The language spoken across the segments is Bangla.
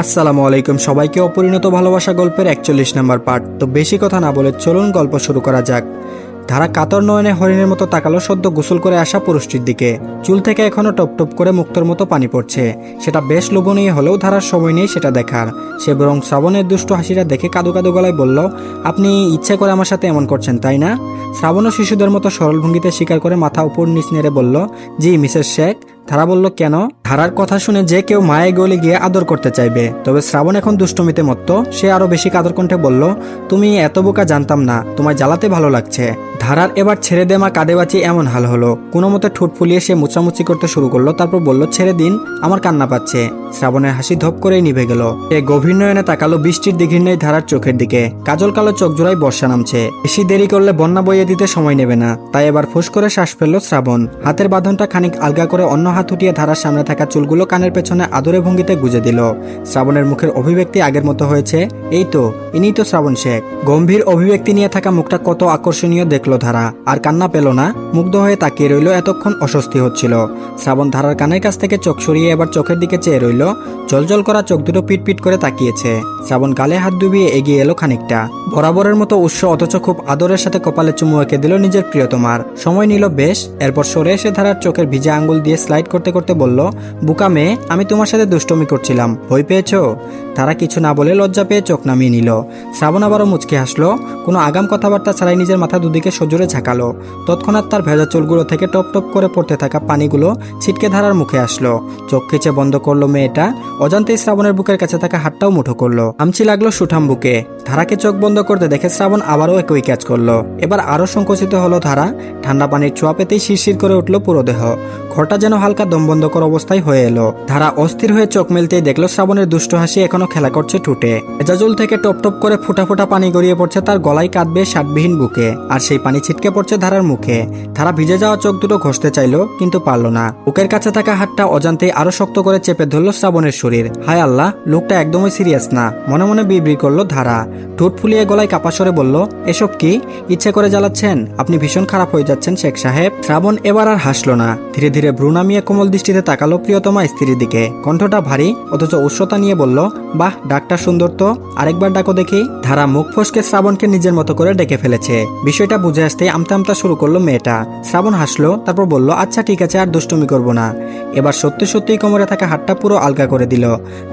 আসসালামু আলাইকুম। সবাইকে অপরিণত ভালোবাসা গল্পের একচল্লিশ নম্বর পার্ট তো বেশি কথা না বলে চলুন গল্প শুরু করা যাক। ধারা কাতর নয়নে হরিণের মতো তাকালো সদ্য গোসল করে আসা পুরুষটির দিকে। চুল থেকে এখনও টপ টপ করে মুক্তর মতো পানি পড়ছে। সেটা বেশ লোভনীয় হলেও ধারার সময় নেই সেটা দেখার। সে বরং শ্রাবণের দুষ্ট হাসিটা দেখে কাদু কাদু গলায় বলল, আপনি ইচ্ছে করে আমার সাথে এমন করছেন, তাই না? শ্রাবণও শিশুদের মতো সরল ভঙ্গিতে স্বীকার করে মাথা উপর নিচ নেড়ে বলল, জি, মিসেস শেখ। ধারা বলল, কেন? ধারার কথা শুনে যে কেউ মায়ে গলে গিয়ে আদর করতে চাইবে। তবে শ্রাবণ এখন দুষ্টমিতে মত্ত। সে আরও বেশি কাদর কণ্ঠে বলল, তুমি এত বোকা জানতাম না, তোমায় জ্বালাতে ভালো লাগছে। ধারার এবার ছেড়ে দে মা কাঁদে বাঁচি এমন হাল হলো। কোনো মতে ঠোঁট ফুলিয়ে সে মুচামুচি করতে শুরু করল, তারপর বলল, ছেড়ে দিন, আমার কান্না পাচ্ছে। শ্রাবণের হাসি ধপ করেই নিভে গেল। সে গভীর নয়নে তাকালো বৃষ্টির দিঘির নেই ধারার চোখের দিকে। কাজল কালো চোখ জোড়ায় বর্ষা নামছে। বেশি দেরি করলে বন্যা বইয়ে দিতে সময় নেবে না। তাই এবার ফুস করে শ্বাস ফেলল শ্রাবণ। হাতের বাঁধনটা খানিক আলগা করে অন্য হাত উঠিয়ে ধারার সামনে থাকা চুলগুলো কানের পেছনে আদরে ভঙ্গিতে গুজে দিল। শ্রাবণের মুখের অভিব্যক্তি আগের মতো হয়েছে, এই তো ইনি তো শ্রাবণ শেখ। গম্ভীর অভিব্যক্তি নিয়ে থাকা মুখটা কত আকর্ষণীয় দেখল ধারা, আর কান্না পেল না, মুগ্ধ হয়ে তাকিয়ে রইল এতক্ষণ অস্বস্তি হচ্ছিল। শ্রাবণ ধারার কানের কাছ থেকে চোখ সরিয়ে এবার চোখের দিকে চেয়ে রইল জলজল করা চোখ দুটো পিটপিট করে তাকিয়েছে। শ্রাবণ গালে হাত ডুবিয়ে এগিয়ে এলো খানিকটা। বরাবরের মতো উৎস অথচ খুব আদরের সাথে কপালে চুমু এঁকে দিল নিজের প্রিয়তমার। সময় নিল বেশ, এরপর সরে এসে ধারার চোখের ভিজা আঙ্গুল দিয়ে স্লাইড করতে করতে বলল বুকা মেয়ে আমি তোমার সাথে দুষ্টমি করছিলাম। ভয় পেয়েছ? তারা কিছু না বলে লজ্জা পেয়ে চোখ নামিয়ে নিল। শ্রাবণ আবারও মুচকে হাসলো। কোনো আগাম কথাবার্তা ছাড়াই নিজের মাথা দুদিকে সজোরে ঝাঁকালো। তৎক্ষণাৎ তার ভেজা চুলগুলো থেকে টপ টপ করে পড়তে থাকা পানিগুলো ছিটকে ধারার মুখে আসলো। চোখ খিচে বন্ধ করল মেয়েটা। অজান্তেই শ্রাবণের বুকের কাছে থাকা হাতটাও মুঠো করল। আমচি লাগল সুঠাম বুকে। ধারাকে চোখ বন্ধ করতে দেখে শ্রাবণ আবারও একই ক্যাচ করল। এবার আরও সংকুচিত হলো ধারা। ঠান্ডা পানির ছোঁয়া পেতেই শিরশির করে উঠল পুরো দেহ। ঘরটা যেন হালকা দম বন্ধ কর অবস্থায় হয়ে এলো। ধারা অস্থির হয়ে চোখ মেলতেই দেখল শ্রাবণের দুষ্ট হাসি এখনও খেলা করছে ঠুটে। এজাজুল থেকে টপ টপ করে ফোটা ফোটা পানি গড়িয়ে পড়ছে তার গলায় কাঁদবে শার্টবিহীন বুকে। আর সেই পানি ছিটকে পড়ছে ধারার মুখে। ধারা ভিজে যাওয়া চোখ দুটো ঘষতে চাইল, কিন্তু পারল না। বুকের কাছে থাকা হাতটা অজান্তে আরও শক্ত করে চেপে ধরলো শ্রাবণের শরীর। হায় আল্লাহ, লোকটা একদমই সিরিয়াস না। মনে মনে বিড়বিড় করল ধারা। ঠোঁট ফুলিয়ে গলায় কাপা সরে বলল, এসব কি? ইচ্ছে করে জ্বালাচ্ছেন? আপনি ভীষণ খারাপ হয়ে যাচ্ছেন, শেখ সাহেব। শ্রাবণ এবার আর হাসল না। ধীরে ধীরে ভ্রু নামিয়ে কোমল দৃষ্টিতে তাকালো প্রিয়তমা স্ত্রীর দিকে। কণ্ঠটা ভারী, অথচ উৎসতা নিয়ে বলল, বাহ, ডাকটা সুন্দর তো। আরেকবার ডাকো দেখি। ধারা মুখ ফসকে শ্রাবণকে নিজের মতো করে ডেকে ফেলেছে। বিষয়টা বুঝে আসতে আমতা আমতা শুরু করল মেয়েটা। শ্রাবণ হাসলো, তারপর বলল আচ্ছা ঠিক আছে, আর দুষ্টুমি করব না। এবার সত্যি সত্যিই কোমরে থাকা হাতটা পুরো আলগা করে দিল।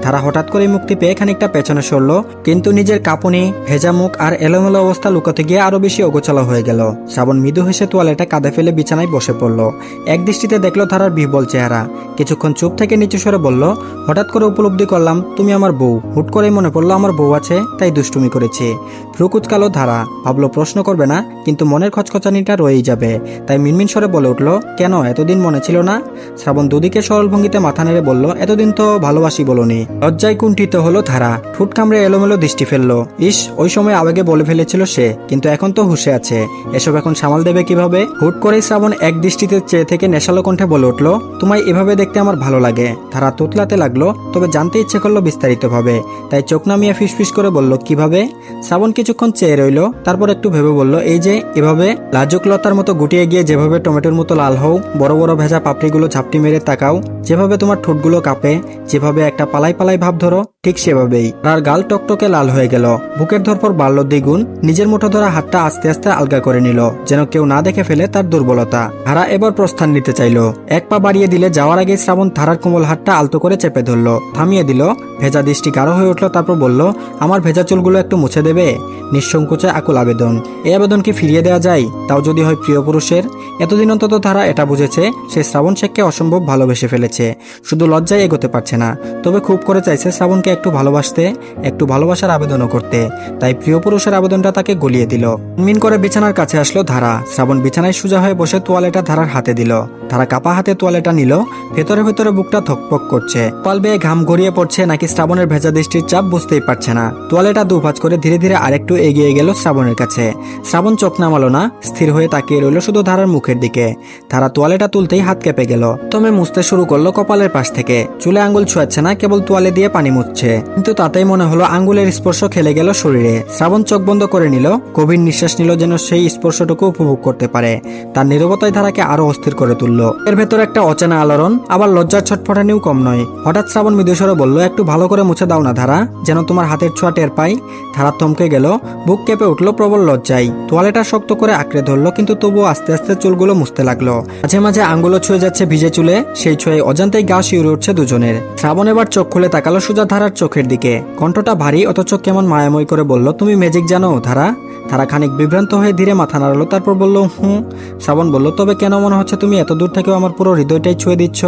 ধারা হঠাৎ করে মুক্তি পেয়ে খানিকটা পেছনে সরলো, কিন্তু নিজের কাঁপুনি ভেজা মুখ আর এলোমেলো অবস্থা লুকাতে গিয়ে আরও বেশি অগোছালো হয়ে গেল। শ্রাবণ মৃদু হেসে তোয়ালেটা কাঁধে ফেলে বিছানায় বসে পড়ল। এক দৃষ্টিতে দেখল ধারার বিহবল চেহারা। কিছুক্ষণ চুপ থেকে নিচু সরে বলল, হঠাৎ করে উপলব্ধি করলাম তুমি আমার বউ। হুট করেই মনে পড়ল আমার বউ আছে, তাই দুষ্টুমি করেছি। ফ্রুকুচকালো ধারা। ভাবলো, প্রশ্ন করবে না, কিন্তু মনের খচখচানিটা রয়েই যাবে। তাই মিনমিন সরে বলে উঠল, কেন, এতদিন মনে ছিল না? শ্রাবণ দুদিকে সরল ভঙ্গিতে মাথা নেড়ে বলল, এতদিন তো ভালোবাসি বলনি। লজ্জায় কুণ্ঠিত হলো ধারা। ঠুট কামড়ে এলোমেলো দৃষ্টি ফেলল, ইস ওই সময় আবেগে বলে ফেলেছিল সে, কিন্তু এখন তো হুশে আছে। এসব এখন সামাল দেবে কীভাবে? হুট করেই শ্রাবণ এক দৃষ্টিতে চেয়ে থেকে নেশালো কণ্ঠে বলে উঠল, তোমায় এভাবে দেখতে আমার ভালো লাগে। ধারা তোতলাতে লাগল, তবে জানতে ইচ্ছে করল বিস্তারিতভাবে। তাই চোখ নামিয়ে ফিসফিস করে বলল, কীভাবে? শ্রাবণ কিছুক্ষণ চেয়ে রইল, তারপর একটু ভেবে বলল, এই যে, এভাবে লাজুক লতার মতো গুটিয়ে গিয়ে যেভাবে টমেটোর মতো লাল হও, বড় বড় ভেজা পাপড়িগুলো ঝাপটি মেরে তাকাও, যেভাবে তোমার ঠোঁটগুলো কাঁপে, যেভাবে একটা পালাই পালাই ভাব ধরো ঠিক সেভাবেই। রার গাল টকটকে লাল হয়ে গেল। বুকের ধরপর বাড়ল দ্বিগুণ। নিজের মুঠো ধরা হাতটা আস্তে আস্তে আলগা করে নিল। যেন কেউ না দেখে ফেলে তার দুর্বলতা। হারা এবার প্রস্থান নিতে চাইল। এক পা বাড়িয়ে দিলে যাওয়ার আগে শ্রাবণ ধারার কোমল হাতটা আলতো করে চেপে ধরলো। থামিয়ে দিল ভেজা দৃষ্টি গাঢ় হয়ে উঠল, তারপর বলল, আমার ভেজা চুলগুলো একটু মুছে দেবে? নিঃসংকোচে আকুল আবেদন। এই আবেদন কি ফিরিয়ে দেওয়া যায়? তাও যদি হয় প্রিয় পুরুষের? এতদিন অন্তত ধারা এটা বুঝেছে, সে শ্রাবণ শেখকে অসম্ভব ভালোবেসে ফেলেছে। শুধু লজ্জায় এগোতে পারছে না, তবে খুব করে চাইছে শ্রাবণকে একটু ভালোবাসতে, একটু ভালোবাসার আবেদনও করতে। তাই প্রিয় পুরুষের আবেদনটা তাকে গলিয়ে দিল। মিন করে বিছানার কাছে আসলো ধারা। শ্রাবণ বিছানায় সোজা হয়ে বসে তোয়ালেটা ধারার হাতে দিল। ধারা কাপা হাতে তোয়ালেটা নিল। ভেতরে ভেতরে বুকটা থকপক করছে। পাল বেয়ে ঘাম গড়িয়ে পড়ছে, নাকি শ্রাবণের ভেজা দৃষ্টির চাপ বুঝতেই পারছে না। তোয়ালেটা দুভাজ করে ধীরে ধীরে আরেকটু এগিয়ে গেল শ্রাবণের কাছে। শ্রাবণ চোখ নামালো না, স্থির হয়ে তাকিয়ে রইল শুধু ধারার মুখের দিকে। তারা তোয়ালেটা তুলতেই হাত কেঁপে গেল। তমে মুছতে শুরু করল কপালের পাশ থেকে। চুলে আঙ্গুল ছুঁয়াচ্ছে না, কেবল তোয়ালে দিয়ে পানি মুছছে। কিন্তু তাতেই মনে হলো আঙ্গুলের স্পর্শ খেলে গেল শরীরে। শ্রাবণ চোখ বন্ধ করে নিল, গভীর নিঃশ্বাস নিল যেন সেই স্পর্শটুকু উপভোগ করতে পারে। তার নিরবতায় ধারাকে আরও অস্থির করে তুলল। এর ভেতর একটা অচেনা আলোড়ন, আবার লজ্জার ছটফটানিও কম নয়। হঠাৎ শ্রাবণ মৃদুস্বরে বলল, একটু ভালো করে মুছে দাও না, ধারা। যেন তোমার হাতের ছোঁয়া টের পাই। ধারা থমকে গেল। বুক কেঁপে উঠল প্রবল লজ্জায়। তোয়ালেটা শক্ত করে আঁকড়ে ধরলো, কিন্তু তবুও আস্তে আস্তে চুলগুলো মুছতে লাগল। মাঝে মাঝে আঙ্গুলো ছুঁয়ে যাচ্ছে ভিজে চুলে। সেই ছুঁয়ে অজান্তেই গা শিউরে উঠছে দুজনের। শ্রাবণ এবার চোখ খুলে তাকালো সুজা ধারার চোখের দিকে। কণ্ঠটা ভারী, অথচ কেমন মায়াময় করে বলল, তুমি ম্যাজিক জানো, ধারা? তারা খানিক বিভ্রান্ত হয়ে ধীরে মাথা নাড়ালো, তারপর বলল, হুঁ। শ্রাবণ বলল, তবে কেন মনে হচ্ছে তুমি এত দূর থেকেও আমার পুরো হৃদয়টাই ছুঁয়ে দিচ্ছ?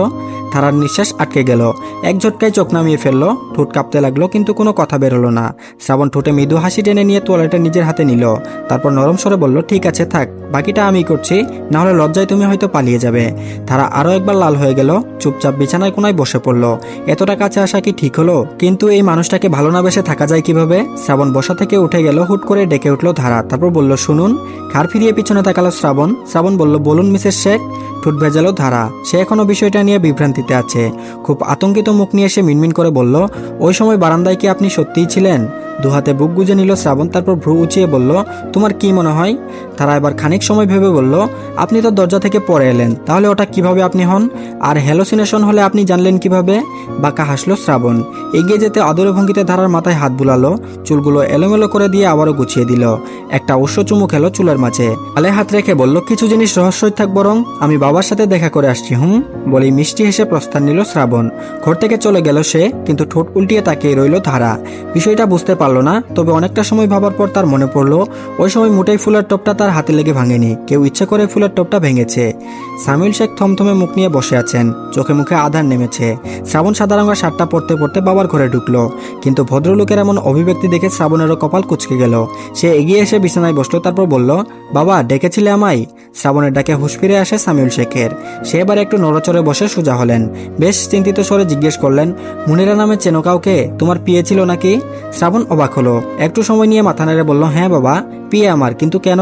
ধারার নিঃশ্বাস আটকে গেল। এক ঝটকায় চোখ নামিয়ে ফেলল। ঠোঁট কাঁপতে লাগল, কিন্তু কোনো কথা বেরোলো না। শ্রাবণ ঠোঁটে মৃদু হাসি টেনে নিয়ে তোয়ালেটা নিজের হাতে নিল। তারপর নরম স্বরে বলল, ঠিক আছে, থাক, বাকিটা আমি করছি। না হলে লজ্জায় তুমি হয়তো পালিয়ে যাবে। তারা আরও একবার লাল হয়ে গেল, চুপচাপ বিছানায় কোনায় বসে পড়ল। এতটা কাছে আসা কি ঠিক হলো? কিন্তু এই মানুষটাকে ভালো না বেসে থাকা যায় কীভাবে? শ্রাবণ বসা থেকে উঠে গেল, হুট করে ডেকে উঠল ধারা। তারপর বলল, শুনুন, ঘাড় ফিরিয়ে পিছনে তাকালো শ্রাবণ। শ্রাবণ বলল, বলুন, মিসেস শেখ। ঠোঁট ভেজালো ধারা। সে এখনও বিষয়টা নিয়ে বিভ্রান্তিতে আছে। খুব আতঙ্কিত মুখ নিয়ে সে মিনমিন করে বলল ওই সময় বারান্দায় কি আপনি সত্যিই ছিলেন? দুহাতে বুক গুজে নিল শ্রাবণ, তারপর ভ্রু উঁচিয়ে বলল, তোমার কি মনে হয়? তারা এবার খানিক সময় ভেবে বলল, আপনি তো দরজা থেকে পরে এলেন, তাহলে ওটা কীভাবে আপনি হন? আর হ্যালোসিনেশন হলে আপনি জানলেন কীভাবে? বাঁকা হাসলো শ্রাবণ, এগিয়ে যেতে আদরে ভঙ্গিতে ধারার মাথায় হাত বুলালো, চুলগুলো এলোমেলো করে দিয়ে আবারও গুছিয়ে দিল। একটা উষ্ণ চুমু খেলো চুলের মাঝে, আলে হাত রেখে বলল, কিছু জিনিস রহস্যই থাক বরং, আমি বাবার সাথে দেখা করে আসছি, হুম? বলেই মিষ্টি হেসে প্রস্থান নিল শ্রাবণ। ঘর থেকে চলে গেল সে, কিন্তু ঠোঁট উল্টিয়ে তাকিয়ে রইল ধারা। বিষয়টা বুঝতে পারল না। তবে অনেকটা সময় ভাবার পর তার মনে পড়ল, ওই সময় মোটাই ফুলের টপটা তার হাতে লেগে ভাঙেনি। কেউ ইচ্ছে করে ফুলের টপটা ভেঙেছে। সামিল শেখ থমথমে মুখ নিয়ে বসে আছেন। চোখে মুখে আধার নেমেছে। শ্রাবণ সাদা রঙের শার্টটা পরতে পরতে বাবার ঘরে ঢুকলো। কিন্তু ভদ্রলোকের এমন অভিব্যক্তি দেখে শ্রাবণেরও কপাল কুচকে গেল। সে এগিয়ে এসে বিছানায় বসল, তারপর বলল, বাবা, ডেকেছিলে আমায়? শ্রাবণের ডাকে হুশ ফিরে আসে সামিউল শেখের। সে এবার একটু নড়চড়ে বসে সোজা হলেন। বেশ চিন্তিত স্বরে জিজ্ঞেস করলেন, মুনিরা নামে চেনো কাউকে? তোমার পিয়ে ছিল নাকি? শ্রাবণ অবাক হলো। একটু সময় নিয়ে মাথা নেড়ে বলল হ্যাঁ বাবা, পিয়ে আমার। কিন্তু কেন?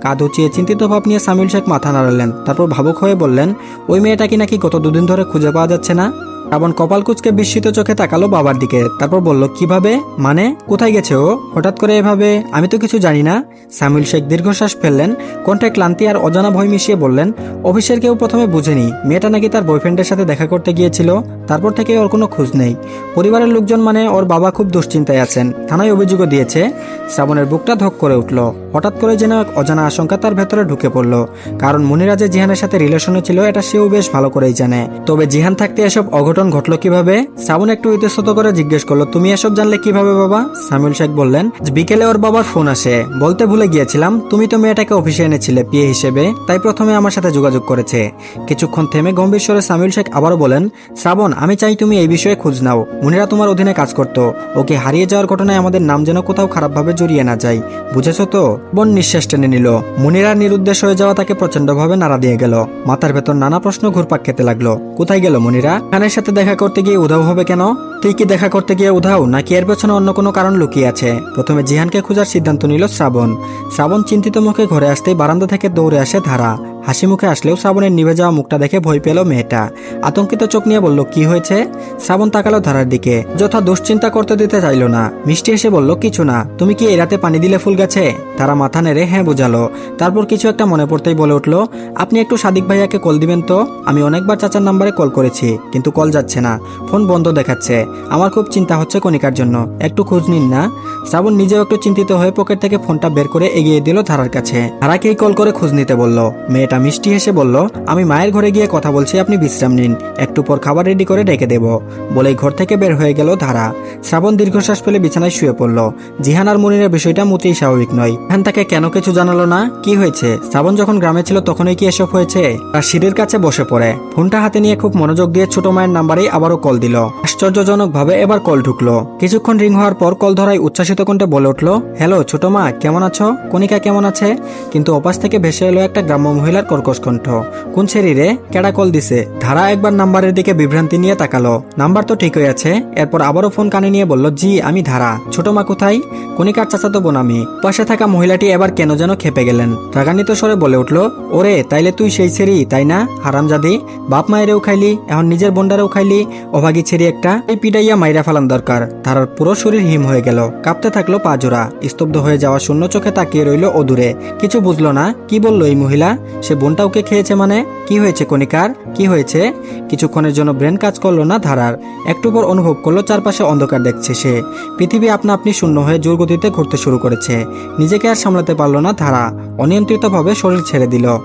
কাঁধ উঁচিয়ে চিন্তিত ভাব নিয়ে সামিউল শেখ মাথা নাড়ালেন। তারপর ভাবুক হয়ে বললেন, ওই মেয়েটাকে নাকি গত দুদিন ধরে খুঁজে পাওয়া যাচ্ছে না? শ্রাবণ কপাল কুচকে বিস্মিত চোখে তাকালো বাবার দিকে। তারপর বলল, কীভাবে? মানে কোথায় গেছে ও? হঠাৎ করে এভাবে? আমি তো কিছু জানি না। সামিউল শেখ দীর্ঘশ্বাস ফেললেন। কণ্ঠে ক্লান্তি আর অজানা ভয় মিশিয়ে বললেন, অফিসের কেউ প্রথমে বুঝেনি। মেয়েটা নাকি তার বয়ফ্রেন্ডের সাথে দেখা করতে গিয়েছিল। তারপর থেকে ওর কোনো খোঁজ নেই। পরিবারের লোকজন মানে ওর বাবা খুব দুশ্চিন্তায় আছেন। থানায় অভিযোগও দিয়েছে, শ্রাবণের বুকটা ধক করে উঠল। হঠাৎ করে যেন এক অজানা আশঙ্কা তার ভেতরে ঢুকে পড়ল। কারণ মনিরা যে জিহানের সাথে রিলেশনে ছিল, এটা সেও বেশ ভালো করেই জানে। তবে জিহান থাকতে এসব অঘটন ঘটলো কীভাবে? শ্রাবণ একটু ইতস্তত করে জিজ্ঞেস করল, তুমি এসব জানলে কীভাবে বাবা? সামিউল শেখ বললেন, বিকেলে ওর বাবার ফোন আসে। বলতে ভুলে গিয়েছিলাম, তুমি তো মেয়েটাকে অফিসে এনেছিলে, পিয়ে হিসেবে, তাই প্রথমে আমার সাথে যোগাযোগ করেছে। কিছুক্ষণ থেমে গম্ভীর স্বরে সামিউল শেখ আবারও বলেন, শ্রাবণ আমি চাই তুমি এই বিষয়ে খোঁজ নাও। মুনিরা তোমার অধীনে কাজ করত। ওকে হারিয়ে যাওয়ার ঘটনায় আমাদের নাম যেন কোথাও খারাপভাবে জড়িয়ে না যায়। বুঝেছ তো? বোন নিঃশ্বাস টেনে নিল। মুনিরার নিরুদ্দেশ হয়ে যাওয়া তাকে প্রচন্ডভাবে নাড়া দিয়ে গেল। মাথার ভেতর নানা প্রশ্ন ঘুরপাক খেতে লাগল। কোথায় গেল মুনিরা? খানের সাথে দেখা করতে গিয়ে উধাও হবে কেন? তুই কি দেখা করতে গিয়ে উধাও, নাকি এর পেছনে অন্য কোনো কারণ লুকিয়ে আছে? প্রথমে জিহানকে খোঁজার সিদ্ধান্ত নিল শ্রাবণ। শ্রাবণ চিন্তিত মুখে ঘরে আসতেই বারান্দা থেকে দৌড়ে আসে ধারা। হাসি মুখে আসলেও শ্রাবণের নিভে যাওয়া মুখটা দেখে ভয় পেল মেয়েটা। আতঙ্কিত চোখ নিয়ে বলল, কি হয়েছে? শ্রাবণ তাকালো ধারার দিকে। যথা দুশ্চিন্তা করতে দিতে চাইল না। মিষ্টি এসে বলল, কিছু না। তুমি কি এই রাতে পানি দিলে ফুল গাছে? তারা মাথা নেড়ে হ্যাঁ বোঝালো। তারপর কিছু একটা মনে পড়তেই বলে উঠল, আপনি একটু সাদিক ভাইয়াকে কল দিবেন তো? আমি অনেকবার চাচার নাম্বারে কল করেছি, কিন্তু কল যাচ্ছে না। ফোন বন্ধ দেখাচ্ছে। আমার খুব চিন্তা হচ্ছে কণিকার জন্য। একটু খোঁজ নিন না? শ্রাবণ নিজেও একটু চিন্তিত হয়ে পকেট থেকে ফোনটা বের করে এগিয়ে দিল ধারার কাছে। ধারাকেই কল করে খোঁজ নিতে বলল। মেয়েটা মিষ্টি হেসে বলল, আমি মায়ের ঘরে গিয়ে কথা বলছি, আপনি বিশ্রাম নিন। একটু পর খাবার রেডি করে ডেকে দেব। বলেই ঘর থেকে বের হয়ে গেল ধারা। শ্রাবণ দীর্ঘশ্বাস ফেলে বিছানায় শুয়ে পড়ল। জিহান আর মনিরের বিষয়টা মোটেই স্বাভাবিক নয়। জিহান তাকে কেন কিছু জানালো না? কি হয়েছে? শ্রাবণ যখন গ্রামে ছিল, তখনই কি এসব হয়েছে? আর সিঁড়ির কাছে বসে পড়ে। ফোনটা হাতে নিয়ে খুব মনোযোগ দিয়ে ছোট মায়ের নাম্বারেই আবারও কল দিল। আশ্চর্যজনক ভাবে এবার কল ঢুকলো। কিছুক্ষণ রিং হওয়ার পর কল ধরায় উচ্ছ্বাসিত কণ্ঠে বলে উঠল, হ্যালো, ছোট মা, কেমন আছো? কণিকা কেমন আছে? কিন্তু ওপাশ থেকে ভেসে এলো একটা গ্রাম্য মহিলার মহিলার কর্কশ কণ্ঠ। কোন ছেড়ি রে কেডা কল দিছে? ধারা একবার নাম্বারের দিকে বিভ্রান্তি নিয়ে তাকালো। নাম্বার তো ঠিকই আছে। এরপর আবারও ফোন কানে নিয়ে বলল, জি, আমি ধারা। ছোট মা কোথায়? কণিকার চাচাতো বোন আমি। পাশে থাকা মহিলাটি এবার কেন যেন খেপে গেলেন। রাগান্বিত স্বরে বলে উঠল, ওরে, তাইলে তুই সেই ছেড়ি, তাই না? হারামজাদি, বাপ মায়েরেও খাইলি, এখন নিজের বন্ডারেও খাইলি, অভাগী ছেড়ি একটা, এই পিটাইয়া মাইরা ফালান দরকার। ধারার পুরো শরীর হিম হয়ে গেল। কাঁপতে থাকল পা জোড়া। স্তব্ধ হয়ে যাওয়া শূন্য চোখে তাকিয়ে রইল অদূরে। কিছু বুঝলো না, কি বলল এই মহিলা? সে বোনটা ওকে খেয়েছে মানে? কি হয়েছে কণিকার? কি হয়েছে? কিছুক্ষণের জন্য ব্রেন কাজ করল না ধারার। একটু পর অনুভব করল চারপাশে অন্ধকার দেখছে সে। পৃথিবী আপনা আপনি শূন্য হয়ে জোর গতিতে ঘুরতে শুরু করেছে। নিজেকে আর সামলাতে পারল না ধারা। অনিয়ন্ত্রিতভাবে শরীর ছেড়ে দিল।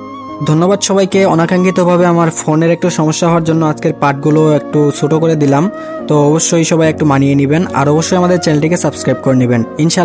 ধন্যবাদ সবাইকে। অনাকাঙ্ক্ষিতভাবে আমার ফোনের একটু সমস্যা হওয়ার জন্য আজকের পার্টগুলো একটু ছোট করে দিলাম। তো অবশ্যই সবাই একটু মানিয়ে নেবেন। আর অবশ্যই আমাদের চ্যানেলটিকে সাবস্ক্রাইব করে নেবেন। ইনশাল্লাহ